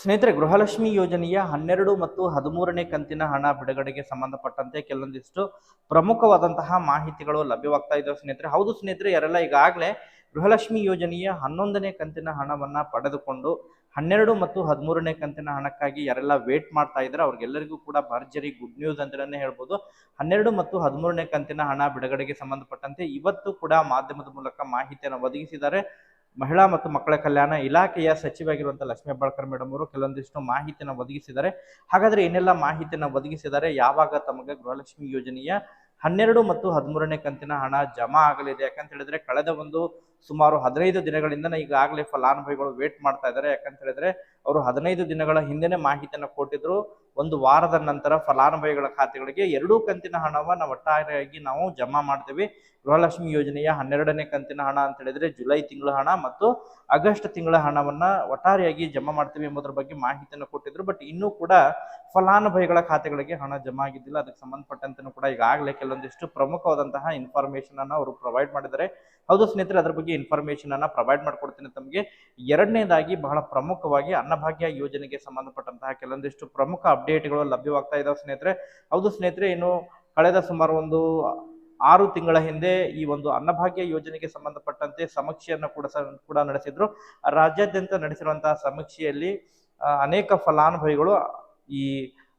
ಸ್ನೇಹಿತರೆ, ಗೃಹಲಕ್ಷ್ಮಿ ಯೋಜನೆಯ ಹನ್ನೆರಡು ಮತ್ತು ಹದಿಮೂರನೇ ಕಂತಿನ ಹಣ ಬಿಡುಗಡೆಗೆ ಸಂಬಂಧಪಟ್ಟಂತೆ ಕೆಲವೊಂದಿಷ್ಟು ಪ್ರಮುಖವಾದಂತಹ ಮಾಹಿತಿಗಳು ಲಭ್ಯವಾಗ್ತಾ ಇದ್ದಾವೆ ಸ್ನೇಹಿತರೆ. ಹೌದು ಸ್ನೇಹಿತರೆ, ಯಾರೆಲ್ಲ ಈಗಾಗಲೇ ಗೃಹಲಕ್ಷ್ಮಿ ಯೋಜನೆಯ ಹನ್ನೊಂದನೇ ಕಂತಿನ ಹಣವನ್ನ ಪಡೆದುಕೊಂಡು ಹನ್ನೆರಡು ಮತ್ತು ಹದಿಮೂರನೇ ಕಂತಿನ ಹಣಕ್ಕಾಗಿ ಯಾರೆಲ್ಲ ವೇಟ್ ಮಾಡ್ತಾ ಇದ್ದಾರೆ ಅವ್ರಿಗೆಲ್ಲರಿಗೂ ಕೂಡ ಭರ್ಜರಿ ಗುಡ್ ನ್ಯೂಸ್ ಅಂತಲೇ ಹೇಳ್ಬೋದು. ಹನ್ನೆರಡು ಮತ್ತು ಹದಿಮೂರನೇ ಕಂತಿನ ಹಣ ಬಿಡುಗಡೆಗೆ ಸಂಬಂಧಪಟ್ಟಂತೆ ಇವತ್ತು ಕೂಡ ಮಾಧ್ಯಮದ ಮೂಲಕ ಮಾಹಿತಿಯನ್ನು ಒದಗಿಸಿದ್ದಾರೆ. ಮಹಿಳಾ ಮತ್ತು ಮಕ್ಕಳ ಕಲ್ಯಾಣ ಇಲಾಖೆಯ ಸಚಿವಾಗಿರುವಂತಹ ಲಕ್ಷ್ಮೀ ಹೆಬ್ಬಾಳ್ಕರ್ ಮೇಡಮ್ ಅವರು ಕೆಲವೊಂದಿಷ್ಟು ಮಾಹಿತಿಯನ್ನು ಒದಗಿಸಿದ್ದಾರೆ. ಹಾಗಾದ್ರೆ ಏನೆಲ್ಲ ಮಾಹಿತಿಯನ್ನು ಒದಗಿಸಿದ್ದಾರೆ ಯಾವಾಗ ತಮಗೆ ಗೃಹಲಕ್ಷ್ಮಿ ಯೋಜನೆಯ ಹನ್ನೆರಡು ಮತ್ತು ಹದಿಮೂರನೇ ಕಂತಿನ ಹಣ ಜಮಾ ಆಗಲಿದೆ ಯಾಕಂತ ಹೇಳಿದ್ರೆ ಕಳೆದ ಒಂದು ಸುಮಾರು ಹದಿನೈದು ದಿನಗಳಿಂದ ಈಗಾಗಲೇ ಫಲಾನುಭವಿಗಳು ವೇಟ್ ಮಾಡ್ತಾ ಇದ್ದಾರೆ. ಯಾಕಂತ ಹೇಳಿದ್ರೆ ಅವರು ಹದಿನೈದು ದಿನಗಳ ಹಿಂದೆನೆ ಮಾಹಿತಿಯನ್ನು ಕೊಟ್ಟಿದ್ರು. ಒಂದು ವಾರದ ನಂತರ ಫಲಾನುಭವಿಗಳ ಖಾತೆಗಳಿಗೆ ಎರಡೂ ಕಂತಿನ ಹಣವನ್ನು ಒಟ್ಟಾರೆಯಾಗಿ ನಾವು ಜಮಾ ಮಾಡ್ತೀವಿ. ಗೃಹಲಕ್ಷ್ಮಿ ಯೋಜನೆಯ ಹನ್ನೆರಡನೇ ಕಂತಿನ ಹಣ ಅಂತ ಹೇಳಿದ್ರೆ ಜುಲೈ ತಿಂಗಳ ಹಣ ಮತ್ತು ಆಗಸ್ಟ್ ತಿಂಗಳ ಹಣವನ್ನ ಒಟ್ಟಾರೆಯಾಗಿ ಜಮಾ ಮಾಡ್ತೀವಿ ಎಂಬುದರ ಬಗ್ಗೆ ಮಾಹಿತಿಯನ್ನು ಕೊಟ್ಟಿದ್ರು. ಬಟ್ ಇನ್ನೂ ಕೂಡ ಫಲಾನುಭವಿಗಳ ಖಾತೆಗಳಿಗೆ ಹಣ ಜಮಾ ಆಗಿದ್ದಿಲ್ಲ. ಅದಕ್ಕೆ ಸಂಬಂಧಪಟ್ಟಂತೆ ಕೂಡ ಈಗಾಗಲೇ ಕೆಲವೊಂದಿಷ್ಟು ಪ್ರಮುಖವಾದಂತಹ ಇನ್ಫಾರ್ಮೇಶನ್ ಅನ್ನು ಅವರು ಪ್ರೊವೈಡ್ ಮಾಡಿದ್ದಾರೆ. ಹೌದು ಸ್ನೇಹಿತರೆ, ಅದ್ರ ಬಗ್ಗೆ ಇನ್ಫಾರ್ಮೇಶನ್ ಅನ್ನ ಪ್ರೊವೈಡ್ ಮಾಡ್ಕೊಡ್ತೀನಿ ತಮಗೆ. ಎರಡನೇದಾಗಿ ಬಹಳ ಪ್ರಮುಖವಾಗಿ ಅನ್ನಭಾಗ್ಯ ಯೋಜನೆಗೆ ಸಂಬಂಧಪಟ್ಟಂತಹ ಕೆಲವೊಂದಿಷ್ಟು ಪ್ರಮುಖ ಅಪ್ಡೇಟ್ಗಳು ಲಭ್ಯವಾಗ್ತಾ ಇದಾವೆ ಸ್ನೇಹಿತರೆ. ಹೌದು ಸ್ನೇಹಿತರೆ, ಇನ್ನು ಕಳೆದ ಸುಮಾರು ಒಂದು ಆರು ತಿಂಗಳ ಹಿಂದೆ ಈ ಒಂದು ಅನ್ನಭಾಗ್ಯ ಯೋಜನೆಗೆ ಸಂಬಂಧಪಟ್ಟಂತೆ ಸಮೀಕ್ಷೆಯನ್ನು ಕೂಡ ಕೂಡ ನಡೆಸಿದ್ರು. ರಾಜ್ಯಾದ್ಯಂತ ನಡೆಸಿರುವಂತಹ ಸಮೀಕ್ಷೆಯಲ್ಲಿ ಅನೇಕ ಫಲಾನುಭವಿಗಳು ಈ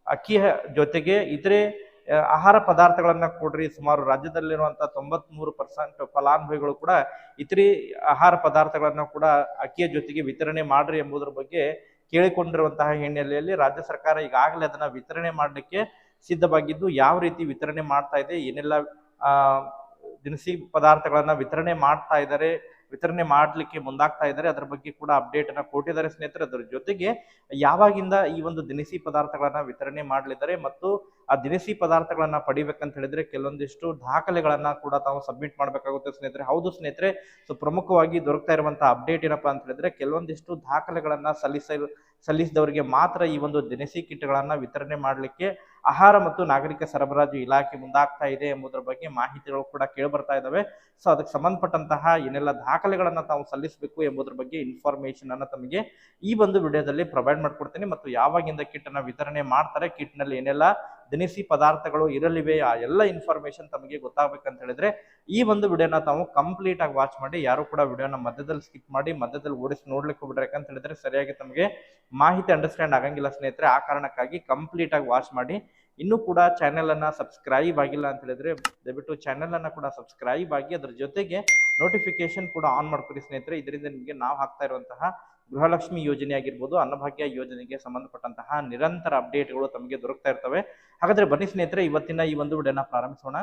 ಅಕ್ಕಿಯ ಜೊತೆಗೆ ಇತರೆ ಆಹಾರ ಪದಾರ್ಥಗಳನ್ನ ಕೊಡ್ರಿ. ಸುಮಾರು ರಾಜ್ಯದಲ್ಲಿರುವಂತಹ ತೊಂಬತ್ಮೂರು ಪರ್ಸೆಂಟ್ ಫಲಾನುಭವಿಗಳು ಕೂಡ ಇತರೆ ಆಹಾರ ಪದಾರ್ಥಗಳನ್ನ ಕೂಡ ಅಕ್ಕಿಯ ಜೊತೆಗೆ ವಿತರಣೆ ಮಾಡ್ರಿ ಎಂಬುದರ ಬಗ್ಗೆ ಕೇಳಿಕೊಂಡಿರುವಂತಹ ಹಿನ್ನೆಲೆಯಲ್ಲಿ ರಾಜ್ಯ ಸರ್ಕಾರ ಈಗಾಗಲೇ ಅದನ್ನ ವಿತರಣೆ ಮಾಡಲಿಕ್ಕೆ ಸಿದ್ಧವಾಗಿದ್ದು, ಯಾವ ರೀತಿ ವಿತರಣೆ ಮಾಡ್ತಾ ಇದೆ, ಏನೆಲ್ಲ ದಿನಸಿ ಪದಾರ್ಥಗಳನ್ನ ವಿತರಣೆ ಮಾಡ್ತಾ ಇದ್ದಾರೆ, ವಿತರಣೆ ಮಾಡಲಿಕ್ಕೆ ಮುಂದಾಗ್ತಾ ಇದ್ದಾರೆ, ಅದರ ಬಗ್ಗೆ ಕೂಡ ಅಪ್ಡೇಟ್ ಅನ್ನ ಕೊಟ್ಟಿದ್ದಾರೆ ಸ್ನೇಹಿತರೆ. ಅದರ ಜೊತೆಗೆ ಯಾವಾಗಿಂದ ಈ ಒಂದು ದಿನಸಿ ಪದಾರ್ಥಗಳನ್ನ ವಿತರಣೆ ಮಾಡಲಿದ್ದಾರೆ ಮತ್ತು ಆ ದಿನಸಿ ಪದಾರ್ಥಗಳನ್ನ ಪಡಿಬೇಕಂತ ಹೇಳಿದ್ರೆ ಕೆಲವೊಂದಿಷ್ಟು ದಾಖಲೆಗಳನ್ನ ಕೂಡ ತಾವು ಸಬ್ಮಿಟ್ ಮಾಡಬೇಕಾಗುತ್ತೆ ಸ್ನೇಹಿತರೆ. ಹೌದು ಸ್ನೇಹಿತರೆ, ಸೊ ಪ್ರಮುಖವಾಗಿ ದೊರಕ್ತಾ ಇರುವಂತಹ ಅಪ್ಡೇಟ್ ಏನಪ್ಪಾ ಅಂತ ಹೇಳಿದ್ರೆ ಕೆಲವೊಂದಿಷ್ಟು ದಾಖಲೆಗಳನ್ನ ಸಲ್ಲಿಸ, ಸಲ್ಲಿಸಿದವರಿಗೆ ಮಾತ್ರ ಈ ಒಂದು ದಿನಸಿ ಕಿಟ್ಗಳನ್ನ ವಿತರಣೆ ಮಾಡಲಿಕ್ಕೆ ಆಹಾರ ಮತ್ತು ನಾಗರಿಕ ಸರಬರಾಜು ಇಲಾಖೆ ಮುಂದಾಗ್ತಾ ಇದೆ ಎಂಬುದರ ಬಗ್ಗೆ ಮಾಹಿತಿಗಳು ಕೂಡ ಕೇಳಿ ಬರ್ತಾ ಇದಾವೆ. ಸೊ ಅದಕ್ಕೆ ಸಂಬಂಧಪಟ್ಟಂತಹ ಏನೆಲ್ಲ ದಾಖಲೆಗಳನ್ನ ತಾವು ಸಲ್ಲಿಸಬೇಕು ಎಂಬುದರ ಬಗ್ಗೆ ಇನ್ಫಾರ್ಮೇಶನ್ ಅನ್ನ ತಮಗೆ ಈ ಒಂದು ವಿಡಿಯೋದಲ್ಲಿ ಪ್ರೊವೈಡ್ ಮಾಡ್ಕೊಡ್ತೀನಿ. ಮತ್ತು ಯಾವಾಗಿಂದ ಕಿಟ್ ಅನ್ನ ವಿತರಣೆ ಮಾಡ್ತಾರೆ ಕಿಟ್ನಲ್ಲಿ ಏನೆಲ್ಲ ದಿನಸಿ ಪದಾರ್ಥಗಳು ಇರಲಿವೆ, ಆ ಎಲ್ಲ ಇನ್ಫಾರ್ಮೇಶನ್ ತಮಗೆ ಗೊತ್ತಾಗಬೇಕಂತ ಹೇಳಿದ್ರೆ, ಈ ಒಂದು ವಿಡಿಯೋನ ತಾವು ಕಂಪ್ಲೀಟ್ ಆಗಿ ವಾಚ್ ಮಾಡಿ, ಯಾರು ಕೂಡ ವಿಡಿಯೋನ ಮಧ್ಯದಲ್ಲಿ ಸ್ಕಿಪ್ ಮಾಡಿ, ಮಧ್ಯದಲ್ಲಿ ಓಡಿಸಿ ನೋಡ್ಲಿಕ್ಕೆ ಹೋಗ್ಬಿಡ್ರಿ ಯಾಕಂತ ಹೇಳಿದ್ರೆ ಸರಿಯಾಗಿ ತಮಗೆ ಮಾಹಿತಿ ಅಂಡರ್ಸ್ಟ್ಯಾಂಡ್ ಆಗಂಗಿಲ್ಲ ಸ್ನೇಹಿತರೆ. ಆ ಕಾರಣಕ್ಕಾಗಿ ಕಂಪ್ಲೀಟ್ ಆಗಿ ವಾಚ್ ಮಾಡಿ. ಇನ್ನೂ ಕೂಡ ಚಾನೆಲ್ ಅನ್ನ ಸಬ್ಸ್ಕ್ರೈಬ್ ಆಗಿಲ್ಲ ಅಂತ ಹೇಳಿದ್ರೆ, ದಯವಿಟ್ಟು ಚಾನೆಲ್ ಅನ್ನ ಕೂಡ ಸಬ್ಸ್ಕ್ರೈಬ್ ಆಗಿ ಅದ್ರ ಜೊತೆಗೆ ನೋಟಿಫಿಕೇಶನ್ ಕೂಡ ಆನ್ ಮಾಡ್ಕೊಡಿ ಸ್ನೇಹಿತರೆ. ಇದರಿಂದ ನಿಮಗೆ ನಾವು ಹಾಕ್ತಾ ಇರುವಂತಹ ಗೃಹಲಕ್ಷ್ಮಿ ಯೋಜನೆ ಆಗಿರ್ಬೋದು, ಅನ್ನಭಾಗ್ಯ ಯೋಜನೆಗೆ ಸಂಬಂಧಪಟ್ಟಂತಹ ನಿರಂತರ ಅಪ್ಡೇಟ್ಗಳು ತಮಗೆ ದೊರಕ್ತಾ ಇರ್ತವೆ. ಹಾಗಾದ್ರೆ ಬನ್ನಿ ಸ್ನೇಹಿತರೆ, ಇವತ್ತಿನ ಈ ಒಂದು ವಿಡಿಯೋನ ಪ್ರಾರಂಭಿಸೋಣ.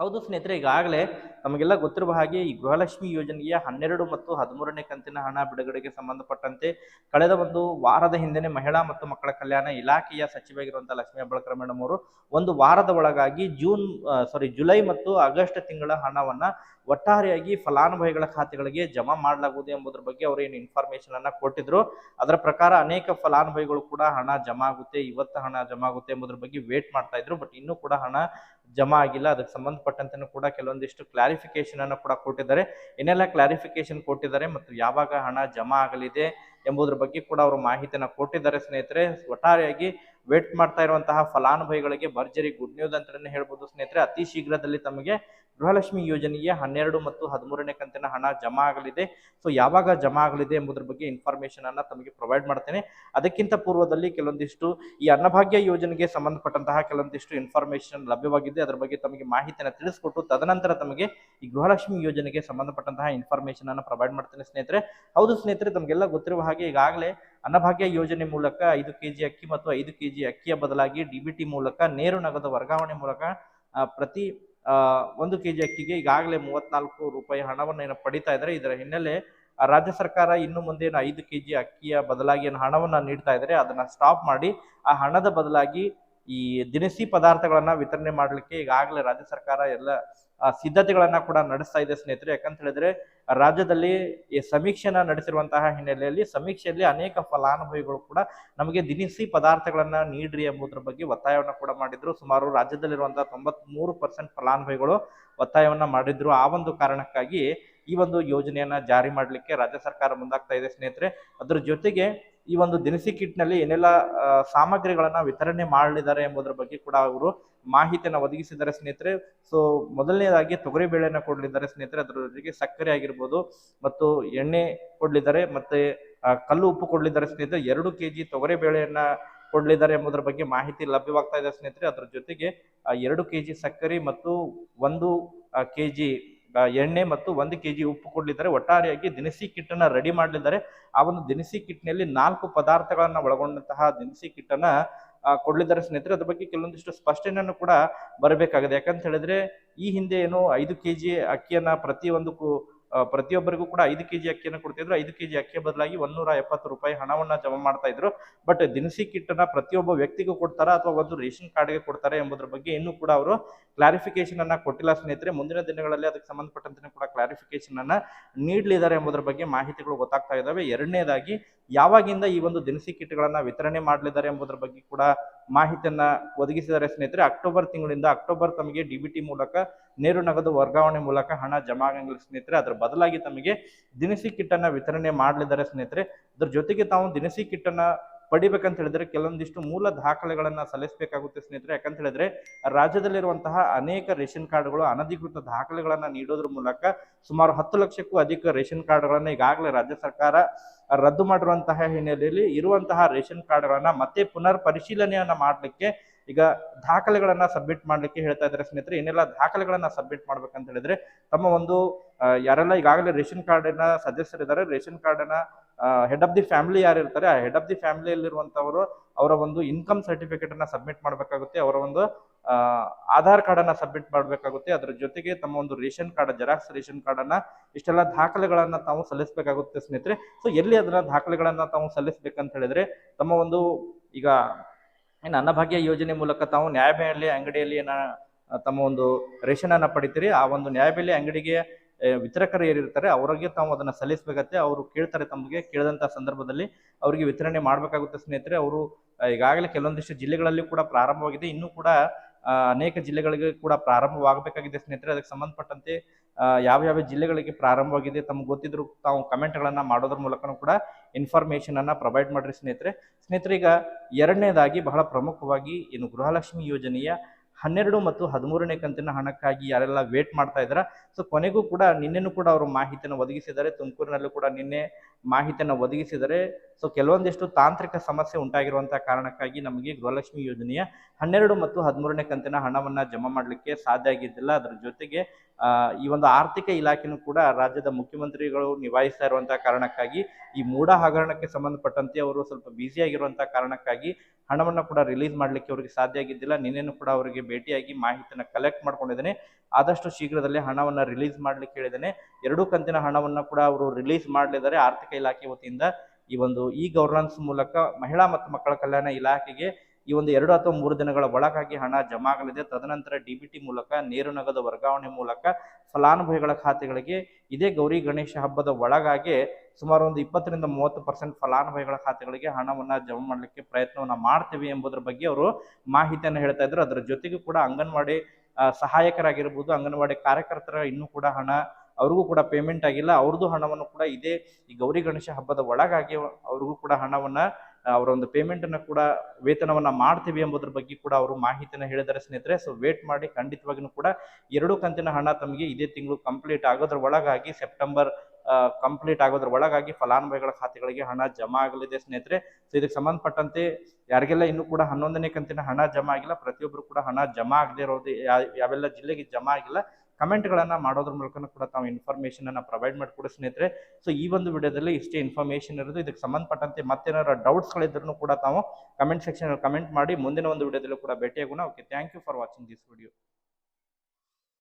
ಹೌದು ಸ್ನೇಹಿತರೆ, ಈಗಾಗಲೇ ತಮಗೆಲ್ಲ ಗೊತ್ತಿರುವ ಹಾಗೆ ಈ ಗೃಹಲಕ್ಷ್ಮಿ ಯೋಜನೆಯ ಹನ್ನೆರಡು ಮತ್ತು ಹದಿಮೂರನೇ ಕಂತಿನ ಹಣ ಬಿಡುಗಡೆಗೆ ಸಂಬಂಧಪಟ್ಟಂತೆ ಕಳೆದ ಒಂದು ವಾರದ ಹಿಂದೆನೆ ಮಹಿಳಾ ಮತ್ತು ಮಕ್ಕಳ ಕಲ್ಯಾಣ ಇಲಾಖೆಯ ಸಚಿವಾಗಿರುವಂತಹ ಲಕ್ಷ್ಮೀ ಹೆಬ್ಬಾಳ್ಕರ್ ಮೇಡಮ್ ಅವರು ಒಂದು ವಾರದ ಒಳಗಾಗಿ ಜೂನ್ ಸಾರಿ ಜುಲೈ ಮತ್ತು ಆಗಸ್ಟ್ ತಿಂಗಳ ಹಣವನ್ನ ಒಟ್ಟಾರೆಯಾಗಿ ಫಲಾನುಭವಿಗಳ ಖಾತೆಗಳಿಗೆ ಜಮಾ ಮಾಡಲಾಗುವುದು ಎಂಬುದರ ಬಗ್ಗೆ ಅವರು ಏನು ಇನ್ಫಾರ್ಮೇಶನ್ ಅನ್ನ ಕೊಟ್ಟಿದ್ರು. ಅದರ ಪ್ರಕಾರ ಅನೇಕ ಫಲಾನುಭವಿಗಳು ಕೂಡ ಹಣ ಜಮಾ ಆಗುತ್ತೆ, ಇವತ್ತು ಹಣ ಜಮಾ ಆಗುತ್ತೆ ಎಂಬುದರ ಬಗ್ಗೆ ವೇಟ್ ಮಾಡ್ತಾ ಇದ್ರು. ಬಟ್ ಇನ್ನೂ ಕೂಡ ಹಣ ಜಮಾ ಆಗಿಲ್ಲ, ಅದಕ್ಕೆ ಸಂಬಂಧಪಟ್ಟಂತೆ ಕೂಡ ಕೆಲವೊಂದಿಷ್ಟು ಕ್ಲಾರಿಫಿಕೇಶನ್ ಅನ್ನು ಕೂಡ ಕೊಟ್ಟಿದ್ದಾರೆ. ಏನೆಲ್ಲ ಕ್ಲಾರಿಫಿಕೇಶನ್ ಕೊಟ್ಟಿದ್ದಾರೆ ಮತ್ತು ಯಾವಾಗ ಹಣ ಜಮಾ ಆಗಲಿದೆ ಎಂಬುದರ ಬಗ್ಗೆ ಕೂಡ ಅವರು ಮಾಹಿತಿಯನ್ನು ಕೊಟ್ಟಿದ್ದಾರೆ ಸ್ನೇಹಿತರೆ. ಒಟ್ಟಾರೆಯಾಗಿ ವೇಟ್ ಮಾಡ್ತಾ ಇರುವಂತಹ ಫಲಾನುಭವಿಗಳಿಗೆ ಭರ್ಜರಿ ಗುಡ್ ನ್ಯೂಸ್ ಅಂತಾನೆ ಹೇಳ್ಬೋದು. ಸ್ನೇಹಿತರೆ, ಅತಿ ಶೀಘ್ರದಲ್ಲಿ ತಮಗೆ ಗೃಹಲಕ್ಷ್ಮಿ ಯೋಜನೆಗೆ ಹನ್ನೆರಡು ಮತ್ತು ಹದಿಮೂರನೇ ಕಂತಿನ ಹಣ ಜಮಾ ಆಗಲಿದೆ. ಸೊ ಯಾವಾಗ ಜಮಾ ಆಗಲಿದೆ ಎಂಬುದರ ಬಗ್ಗೆ ಇನ್ಫಾರ್ಮೇಶನ್ ಅನ್ನ ತಮಗೆ ಪ್ರೊವೈಡ್ ಮಾಡ್ತೇನೆ. ಅದಕ್ಕಿಂತ ಪೂರ್ವದಲ್ಲಿ ಕೆಲವೊಂದಿಷ್ಟು ಈ ಅನ್ನಭಾಗ್ಯ ಯೋಜನೆಗೆ ಸಂಬಂಧಪಟ್ಟಂತಹ ಕೆಲವೊಂದಿಷ್ಟು ಇನ್ಫಾರ್ಮೇಶನ್ ಲಭ್ಯವಾಗಿದೆ. ಅದರ ಬಗ್ಗೆ ತಮಗೆ ಮಾಹಿತಿಯನ್ನು ತಿಳಿಸ್ಕೊಟ್ಟು ತದನಂತರ ತಮಗೆ ಈ ಗೃಹಲಕ್ಷ್ಮಿ ಯೋಜನೆಗೆ ಸಂಬಂಧಪಟ್ಟಂತಹ ಇನ್ಫಾರ್ಮೇಶನ್ ಅನ್ನು ಪ್ರೊವೈಡ್ ಮಾಡ್ತೇನೆ ಸ್ನೇಹಿತರೆ. ಹೌದು ಸ್ನೇಹಿತರೆ, ತಮಗೆಲ್ಲ ಗೊತ್ತಿರುವ ಹಾಗೆ ಈಗಾಗಲೇ ಅನ್ನಭಾಗ್ಯ ಯೋಜನೆ ಮೂಲಕ ಐದು ಕೆಜಿ ಅಕ್ಕಿ ಮತ್ತು ಐದು ಕೆಜಿ ಅಕ್ಕಿಯ ಬದಲಾಗಿ ಡಿಬಿಟಿ ಮೂಲಕ ನೇರು ನಗದು ವರ್ಗಾವಣೆ ಮೂಲಕ ಪ್ರತಿ ಒಂದು ಒಂದು ಕೆಜಿ ಅಕ್ಕಿಗೆ ಈಗಾಗಲೇ ಮೂವತ್ನಾಲ್ಕು ರೂಪಾಯಿ ಹಣವನ್ನು ಏನು ಪಡಿತಾ ಇದ್ದಾರೆ. ಇದರ ಹಿನ್ನೆಲೆ ರಾಜ್ಯ ಸರ್ಕಾರ ಇನ್ನು ಮುಂದೆ ಐದು ಕೆ ಕೆಜಿ ಅಕ್ಕಿಯ ಬದಲಾಗಿ ಏನು ಹಣವನ್ನು ನೀಡ್ತಾ ಇದ್ದಾರೆ. ಅದನ್ನ ಸ್ಟಾಪ್ ಮಾಡಿ, ಆ ಹಣದ ಬದಲಾಗಿ ಈ ದಿನಸಿ ಪದಾರ್ಥಗಳನ್ನ ವಿತರಣೆ ಮಾಡಲಿಕ್ಕೆ ಈಗಾಗಲೇ ರಾಜ್ಯ ಸರ್ಕಾರ ಎಲ್ಲ ಸಿದ್ಧತೆಗಳನ್ನ ಕೂಡ ನಡೆಸ್ತಾ ಇದೆ ಸ್ನೇಹಿತರೆ. ಯಾಕಂತ ಹೇಳಿದ್ರೆ, ರಾಜ್ಯದಲ್ಲಿ ಸಮೀಕ್ಷೆನ ನಡೆಸಿರುವಂತಹ ಹಿನ್ನೆಲೆಯಲ್ಲಿ ಸಮೀಕ್ಷೆಯಲ್ಲಿ ಅನೇಕ ಫಲಾನುಭವಿಗಳು ಕೂಡ ನಮಗೆ ದಿನಸಿ ಪದಾರ್ಥಗಳನ್ನ ನೀಡ್ರಿ ಎಂಬುದರ ಬಗ್ಗೆ ಒತ್ತಾಯವನ್ನ ಕೂಡ ಮಾಡಿದ್ರು. ಸುಮಾರು ರಾಜ್ಯದಲ್ಲಿರುವಂತಹ ತೊಂಬತ್ ಮೂರು ಪರ್ಸೆಂಟ್ ಫಲಾನುಭವಿಗಳು ಒತ್ತಾಯವನ್ನ ಮಾಡಿದ್ರು. ಆ ಒಂದು ಕಾರಣಕ್ಕಾಗಿ ಈ ಒಂದು ಯೋಜನೆಯನ್ನ ಜಾರಿ ಮಾಡಲಿಕ್ಕೆ ರಾಜ್ಯ ಸರ್ಕಾರ ಮುಂದಾಗ್ತಾ ಇದೆ ಸ್ನೇಹಿತರೆ. ಅದ್ರ ಜೊತೆಗೆ ಈ ಒಂದು ದಿನಸಿ ಕಿಟ್ನಲ್ಲಿ ಏನೆಲ್ಲ ಸಾಮಗ್ರಿಗಳನ್ನ ವಿತರಣೆ ಮಾಡಲಿದ್ದಾರೆ ಎಂಬುದರ ಬಗ್ಗೆ ಕೂಡ ಅವರು ಮಾಹಿತಿಯನ್ನು ಒದಗಿಸಿದ್ದಾರೆ ಸ್ನೇಹಿತರೆ. ಸೊ ಮೊದಲನೇದಾಗಿ ತೊಗರಿ ಬೇಳೆಯನ್ನು ಕೊಡಲಿದ್ದಾರೆ ಸ್ನೇಹಿತರೆ. ಅದರ ಜೊತೆಗೆ ಸಕ್ಕರೆ ಆಗಿರ್ಬೋದು ಮತ್ತು ಎಣ್ಣೆ ಕೊಡಲಿದ್ದಾರೆ ಮತ್ತೆ ಕಲ್ಲು ಉಪ್ಪು ಕೊಡಲಿದ್ದಾರೆ ಸ್ನೇಹಿತರೆ. ಎರಡು ಕೆ ಜಿ ತೊಗರಿ ಬೇಳೆಯನ್ನ ಕೊಡಲಿದ್ದಾರೆ ಎಂಬುದರ ಬಗ್ಗೆ ಮಾಹಿತಿ ಲಭ್ಯವಾಗ್ತಾ ಇದೆ ಸ್ನೇಹಿತರೆ. ಅದರ ಜೊತೆಗೆ ಎರಡು ಕೆ ಕೆಜಿ ಸಕ್ಕರೆ ಮತ್ತು ಒಂದು ಕೆಜಿ ಎಣ್ಣೆ ಮತ್ತು ಒಂದು ಕೆ ಜಿ ಉಪ್ಪು ಕೊಡಲಿದ್ದಾರೆ. ಒಟ್ಟಾರೆಯಾಗಿ ದಿನಸಿ ಕಿಟ್ ಅನ್ನ ರೆಡಿ ಮಾಡಲಿದ್ದಾರೆ. ಆ ಒಂದು ದಿನಸಿ ಕಿಟ್ನಲ್ಲಿ ನಾಲ್ಕು ಪದಾರ್ಥಗಳನ್ನು ಒಳಗೊಂಡಂತಹ ದಿನಸಿ ಕಿಟ್ ಅನ್ನ ಆ, ಕೊಡ್ಲಿದ್ದಾರೆ ಸ್ನೇಹಿತರೆ. ಅದ್ರ ಬಗ್ಗೆ ಕೆಲವೊಂದಿಷ್ಟು ಸ್ಪಷ್ಟನೆಯನ್ನು ಕೂಡ ಬರಬೇಕಾಗಿದೆ. ಯಾಕಂತ ಹೇಳಿದ್ರೆ ಈ ಹಿಂದೆ ಏನು ಐದು ಕೆಜಿ ಅಕ್ಕಿಯನ್ನ ಪ್ರತಿಯೊಂದು ಕು- ಆ, ಪ್ರತಿಯೊಬ್ಬರಿಗೂ ಕೂಡ ಐದು ಕೆಜಿ ಅಕ್ಕಿಯನ್ನು ಕೊಡ್ತಿದ್ರು. ಐದು ಕೆಜಿ ಅಕ್ಕಿ ಬದಲಾಗಿ ಒಂದೂರ ಎಪ್ಪತ್ತು ರೂಪಾಯಿ ಹಣವನ್ನ ಜಮಾ ಮಾಡ್ತಾ ಇದ್ರು. ಬಟ್ ದಿನಸಿ ಕಿಟ್ ಅನ್ನ ಪ್ರತಿಯೊಬ್ಬ ವ್ಯಕ್ತಿಗೂ ಕೊಡ್ತಾರಾ ಅಥವಾ ಒಂದು ರೇಷನ್ ಕಾರ್ಡ್ಗೆ ಕೊಡ್ತಾರೆ ಎಂಬುದರ ಬಗ್ಗೆ ಇನ್ನೂ ಕೂಡ ಅವರು ಕ್ಲಾರಿಫಿಕೇಶನ್ ಅನ್ನ ಕೊಟ್ಟಿಲ್ಲ ಸ್ನೇಹಿತರೆ. ಮುಂದಿನ ದಿನಗಳಲ್ಲಿ ಅದಕ್ಕೆ ಸಂಬಂಧಪಟ್ಟಂತೆ ಕೂಡ ಕ್ಲಾರಿಫಿಕೇಶನ್ ಅನ್ನ ನೀಡಲಿದ್ದಾರೆ ಎಂಬುದರ ಬಗ್ಗೆ ಮಾಹಿತಿಗಳು ಗೊತ್ತಾಗ್ತಾ ಇದಾವೆ. ಎರಡನೇದಾಗಿ, ಯಾವಾಗಿಂದ ಈ ಒಂದು ದಿನಸಿ ಕಿಟ್ಗಳನ್ನ ವಿತರಣೆ ಮಾಡಲಿದ್ದಾರೆ ಎಂಬುದರ ಬಗ್ಗೆ ಕೂಡ ಮಾಹಿತಿಯನ್ನ ಒದಗಿಸಿದ್ದಾರೆ ಸ್ನೇಹಿತರೆ, ಅಕ್ಟೋಬರ್ ತಿಂಗಳಿಂದ ಅಕ್ಟೋಬರ್ ತಮಗೆ ಡಿಬಿಟಿ ಮೂಲಕ, ನೇರು ನಗದು ವರ್ಗಾವಣೆ ಮೂಲಕ ಹಣ ಜಮಾ ಆಗಂಗಿಲ್ಲ ಸ್ನೇಹಿತರೆ. ಅದರ ಬದಲಾಗಿ ತಮಗೆ ದಿನಸಿ ಕಿಟ್ ಅನ್ನ ವಿತರಣೆ ಮಾಡಲಿದ್ದಾರೆ ಸ್ನೇಹಿತರೆ. ಅದ್ರ ಜೊತೆಗೆ ತಾವು ದಿನಸಿ ಕಿಟ್ ಅನ್ನ ಪಡಿಬೇಕಂತ ಹೇಳಿದ್ರೆ ಕೆಲವೊಂದಿಷ್ಟು ಮೂಲ ದಾಖಲೆಗಳನ್ನ ಸಲ್ಲಿಸಬೇಕಾಗುತ್ತೆ ಸ್ನೇಹಿತರೆ. ಯಾಕಂತ ಹೇಳಿದ್ರೆ ರಾಜ್ಯದಲ್ಲಿರುವಂತಹ ಅನೇಕ ರೇಷನ್ ಕಾರ್ಡ್ಗಳು ಅನಧಿಕೃತ ದಾಖಲೆಗಳನ್ನ ನೀಡೋದ್ರ ಮೂಲಕ ಸುಮಾರು ಹತ್ತು ಲಕ್ಷಕ್ಕೂ ಅಧಿಕ ರೇಷನ್ ಕಾರ್ಡ್ಗಳನ್ನ ಈಗಾಗಲೇ ರಾಜ್ಯ ಸರ್ಕಾರ ರದ್ದು ಮಾಡಿರುವಂತಹ ಹಿನ್ನೆಲೆಯಲ್ಲಿ ಇರುವಂತಹ ರೇಷನ್ ಕಾರ್ಡ್ಗಳನ್ನ ಮತ್ತೆ ಪುನರ್ ಪರಿಶೀಲನೆಯನ್ನ ಮಾಡಲಿಕ್ಕೆ ಈಗ ದಾಖಲೆಗಳನ್ನ ಸಬ್ಮಿಟ್ ಮಾಡ್ಲಿಕ್ಕೆ ಹೇಳ್ತಾ ಇದ್ದಾರೆ ಸ್ನೇಹಿತರೆ. ಏನೆಲ್ಲ ದಾಖಲೆಗಳನ್ನ ಸಬ್ಮಿಟ್ ಮಾಡ್ಬೇಕಂತ ಹೇಳಿದ್ರೆ ತಮ್ಮ ಒಂದು ಯಾರೆಲ್ಲ ಈಗಾಗಲೇ ರೇಷನ್ ಕಾರ್ಡಿನ ಸದಸ್ಯರಿದ್ದಾರೆ, ರೇಷನ್ ಕಾರ್ಡಿನ ಹೆಡ್ ಆಫ್ ದಿ ಫ್ಯಾಮಿಲಿ ಯಾರು ಇರ್ತಾರೆ, ಆ ಹೆಡ್ ಆಫ್ ದಿ ಫ್ಯಾಮಿಲಿಯಲ್ಲಿರುವಂಥವರು ಅವರ ಒಂದು ಇನ್ಕಮ್ ಸರ್ಟಿಫಿಕೇಟ್ ಅನ್ನ ಸಬ್ಮಿಟ್ ಮಾಡಬೇಕಾಗುತ್ತೆ, ಅವರ ಒಂದು ಆಧಾರ್ ಕಾರ್ಡ್ ಸಬ್ಮಿಟ್ ಮಾಡಬೇಕಾಗುತ್ತೆ, ಅದರ ಜೊತೆಗೆ ತಮ್ಮ ಒಂದು ration card xerox ration card ಇಷ್ಟೆಲ್ಲ ದಾಖಲೆಗಳನ್ನ ತಾವು ಸಲ್ಲಿಸಬೇಕಾಗುತ್ತೆ ಸ್ನೇಹಿತರೆ. ಸೊ ಎಲ್ಲಿ ಅದರ ದಾಖಲೆಗಳನ್ನ ತಾವು ಸಲ್ಲಿಸಬೇಕಂತ ಹೇಳಿದ್ರೆ, ತಮ್ಮ ಒಂದು ಈಗ ಏನು ಅನ್ನಭಾಗ್ಯ ಯೋಜನೆ ಮೂಲಕ ತಾವು ನ್ಯಾಯಬೆಲೆ ಅಂಗಡಿಯಲ್ಲಿ ಏನ, ತಮ್ಮ ಒಂದು ರೇಷನ್ ಅನ್ನ ಪಡಿತೀರಿ, ಆ ಒಂದು ನ್ಯಾಯಬೆಲೆ ಅಂಗಡಿಗೆ ವಿತರಕರು ಏರಿರ್ತಾರೆ ಅವರಿಗೆ ತಾವು ಅದನ್ನ ಸಲ್ಲಿಸಬೇಕತ್ತೆ ಅವರು ಕೇಳ್ತಾರೆ ತಮಗೆ, ಕೇಳಿದಂತ ಸಂದರ್ಭದಲ್ಲಿ ಅವರಿಗೆ ವಿತರಣೆ ಮಾಡಬೇಕಾಗುತ್ತೆ ಸ್ನೇಹಿತರೆ. ಅವರು ಈಗಾಗಲೇ ಕೆಲವೊಂದಿಷ್ಟು ಜಿಲ್ಲೆಗಳಲ್ಲಿ ಕೂಡ ಪ್ರಾರಂಭವಾಗಿದೆ. ಇನ್ನೂ ಕೂಡ ಅನೇಕ ಜಿಲ್ಲೆಗಳಿಗೆ ಕೂಡ ಪ್ರಾರಂಭವಾಗಬೇಕಾಗಿದೆ ಸ್ನೇಹಿತರೆ. ಅದಕ್ಕೆ ಸಂಬಂಧಪಟ್ಟಂತೆ ಯಾವ ಯಾವ ಜಿಲ್ಲೆಗಳಿಗೆ ಪ್ರಾರಂಭವಾಗಿದೆ ತಮ್ಗೆ ಗೊತ್ತಿದ್ರು ತಾವು ಕಮೆಂಟ್ಗಳನ್ನು ಮಾಡೋದ್ರ ಮೂಲಕನೂ ಕೂಡ ಇನ್ಫಾರ್ಮೇಶನ್ ಅನ್ನ ಪ್ರೊವೈಡ್ ಮಾಡ್ರಿ ಸ್ನೇಹಿತರೆ. ಸ್ನೇಹಿತರೆ, ಈಗ ಎರಡನೇದಾಗಿ ಬಹಳ ಪ್ರಮುಖವಾಗಿ ಏನು ಗೃಹಲಕ್ಷ್ಮಿ ಯೋಜನೆಯ ಹನ್ನೆರಡು ಮತ್ತು ಹದಿಮೂರನೇ ಕಂತಿನ ಹಣಕ್ಕಾಗಿ ಯಾರೆಲ್ಲ ವೇಟ್ ಮಾಡ್ತಾ ಇದ್ದಾರೆ? ಸೊ ಕೊನೆಗೂ ಕೂಡ ನಿನ್ನೆನೂ ಕೂಡ ಅವರು ಮಾಹಿತಿಯನ್ನು ಒದಗಿಸಿದ್ದಾರೆ. ತುಮಕೂರಿನಲ್ಲೂ ಕೂಡ ನಿನ್ನೆ ಮಾಹಿತಿಯನ್ನು ಒದಗಿಸಿದ್ದಾರೆ. ಸೊ ಕೆಲವೊಂದಿಷ್ಟು ತಾಂತ್ರಿಕ ಸಮಸ್ಯೆ ಉಂಟಾಗಿರುವಂತಹ ಕಾರಣಕ್ಕಾಗಿ ನಮಗೆ ಗೃಹಲಕ್ಷ್ಮಿ ಯೋಜನೆಯ ಹನ್ನೆರಡು ಮತ್ತು ಹದಿಮೂರನೇ ಕಂತಿನ ಹಣವನ್ನ ಜಮಾ ಮಾಡಲಿಕ್ಕೆ ಸಾಧ್ಯ ಆಗಿದ್ದಿಲ್ಲ. ಅದರ ಜೊತೆಗೆ ಈ ಒಂದು ಆರ್ಥಿಕ ಇಲಾಖೆನೂ ಕೂಡ ರಾಜ್ಯದ ಮುಖ್ಯಮಂತ್ರಿಗಳು ನಿಭಾಯಿಸ್ತಾ ಇರುವಂತಹ ಕಾರಣಕ್ಕಾಗಿ, ಈ ಮೂಢ ಹಗರಣಕ್ಕೆ ಸಂಬಂಧಪಟ್ಟಂತೆ ಅವರು ಸ್ವಲ್ಪ ಬ್ಯುಸಿ ಆಗಿರುವಂತಹ ಕಾರಣಕ್ಕಾಗಿ ಹಣವನ್ನು ಕೂಡ ರಿಲೀಸ್ ಮಾಡಲಿಕ್ಕೆ ಅವರಿಗೆ ಸಾಧ್ಯ ಆಗಿದ್ದಿಲ್ಲ. ನಿನ್ನೆನೂ ಕೂಡ ಅವರಿಗೆ ಭೇಟಿಯಾಗಿ ಮಾಹಿತಿನ ಕಲೆಕ್ಟ್ ಮಾಡ್ಕೊಂಡಿದ್ದೇನೆ. ಆದಷ್ಟು ಶೀಘ್ರದಲ್ಲೇ ಹಣವನ್ನು ರಿಲೀಸ್ ಮಾಡ್ಲಿಕ್ಕೆ ಹೇಳಿದ್ದೇನೆ. ಎರಡು ಕಂತಿನ ಹಣವನ್ನು ಕೂಡ ಅವರು ರಿಲೀಸ್ ಮಾಡಲಿದ್ದಾರೆ ಆರ್ಥಿಕ ಇಲಾಖೆ ವತಿಯಿಂದ. ಈ ಒಂದು ಇ ಗವರ್ನೆನ್ಸ್ ಮೂಲಕ ಮಹಿಳಾ ಮತ್ತು ಮಕ್ಕಳ ಕಲ್ಯಾಣ ಇಲಾಖೆಗೆ ಈ ಒಂದು ಎರಡು ಅಥವಾ ಮೂರು ದಿನಗಳ ಒಳಗಾಗಿ ಹಣ ಜಮಾ ಆಗಲಿದೆ ತದನಂತರ ಡಿಬಿಟಿ ಮೂಲಕ, ನೇರು ನಗದು ವರ್ಗಾವಣೆ ಮೂಲಕ, ಫಲಾನುಭವಿಗಳ ಖಾತೆಗಳಿಗೆ ಇದೇ ಗೌರಿ ಗಣೇಶ ಹಬ್ಬದ ಒಳಗಾಗಿ ಸುಮಾರು ಒಂದು ಇಪ್ಪತ್ತರಿಂದ ಮೂವತ್ತು ಪರ್ಸೆಂಟ್ ಫಲಾನುಭವಿಗಳ ಖಾತೆಗಳಿಗೆ ಹಣವನ್ನು ಜಮಾ ಮಾಡಲಿಕ್ಕೆ ಪ್ರಯತ್ನವನ್ನು ಮಾಡ್ತೀವಿ ಎಂಬುದರ ಬಗ್ಗೆ ಅವರು ಮಾಹಿತಿಯನ್ನು ಹೇಳ್ತಾ ಇದ್ರು. ಅದರ ಜೊತೆಗೂ ಕೂಡ ಅಂಗನವಾಡಿ ಸಹಾಯಕರಾಗಿರ್ಬೋದು, ಅಂಗನವಾಡಿ ಕಾರ್ಯಕರ್ತರ ಇನ್ನೂ ಕೂಡ ಹಣ, ಅವ್ರಿಗೂ ಕೂಡ ಪೇಮೆಂಟ್ ಆಗಿಲ್ಲ. ಅವ್ರದ್ದು ಹಣವನ್ನು ಕೂಡ ಇದೇ ಈ ಗೌರಿ ಗಣೇಶ ಹಬ್ಬದ ಒಳಗಾಗಿ ಅವ್ರಿಗೂ ಕೂಡ ಹಣವನ್ನ ಅವರ ಒಂದು ಪೇಮೆಂಟ್ ಅನ್ನ ಕೂಡ ವೇತನವನ್ನ ಮಾಡ್ತೀವಿ ಎಂಬುದ್ರ ಬಗ್ಗೆ ಕೂಡ ಅವರು ಮಾಹಿತಿಯನ್ನ ಹೇಳಿದ್ದಾರೆ ಸ್ನೇಹಿತರೆ. ಸೊ ವೇಟ್ ಮಾಡಿ ಖಂಡಿತವಾಗಿಯೂ ಕೂಡ ಎರಡು ಕಂತಿನ ಹಣ ತಮಗೆ ಇದೇ ತಿಂಗಳು ಕಂಪ್ಲೀಟ್ ಆಗೋದ್ರ ಒಳಗಾಗಿ ಸೆಪ್ಟೆಂಬರ್ ಕಂಪ್ಲೀಟ್ ಆಗೋದ್ರ ಒಳಗಾಗಿ ಫಲಾನುಭವಿಗಳ ಖಾತೆಗಳಿಗೆ ಹಣ ಜಮಾ ಆಗಲಿದೆ ಸ್ನೇಹಿತರೆ. ಸೊ ಇದಕ್ಕೆ ಸಂಬಂಧಪಟ್ಟಂತೆ ಯಾರಿಗೆಲ್ಲ ಇನ್ನೂ ಕೂಡ ಹನ್ನೊಂದನೇ ಕಂತಿನ ಹಣ ಜಮಾ ಆಗಿಲ್ಲ ಪ್ರತಿಯೊಬ್ಬರು ಕೂಡ ಹಣ ಜಮಾ ಆಗದೆ ಇರೋದು ಯಾವೆಲ್ಲ ಜಿಲ್ಲೆಗೆ ಜಮಾ ಆಗಿಲ್ಲ ಕಮೆಂಟ್ಗಳನ್ನ ಮಾಡೋದ್ರ ಮೂಲಕ ಕೂಡ ತಾವು ಇನ್ಫಾರ್ಮೇಷನನ್ನು ಪ್ರೊವೈಡ್ ಮಾಡಿಕೊಡಿ ಸ್ನೇಹಿತರೆ. ಸೊ, ಈ ಒಂದು ವಿಡಿಯೋದಲ್ಲಿ ಇಷ್ಟೇ ಇನ್ಫಾರ್ಮೇಷನ್ ಇರೋದು. ಇದಕ್ಕೆ ಸಂಬಂಧಪಟ್ಟಂತೆ ಮತ್ತೇನಾರ ಡೌಟ್ಸ್ಗಳಿದ್ರೂ ಕೂಡ ತಾವು ಕಮೆಂಟ್ ಸೆಕ್ಷನ್ ಕಮೆಂಟ್ ಮಾಡಿ ಮುಂದಿನ ಒಂದು ವಿಡಿಯೋದಲ್ಲೂ ಕೂಡ ಭೇಟಿಯಾಗೋಣ. Okay thank you for watching this video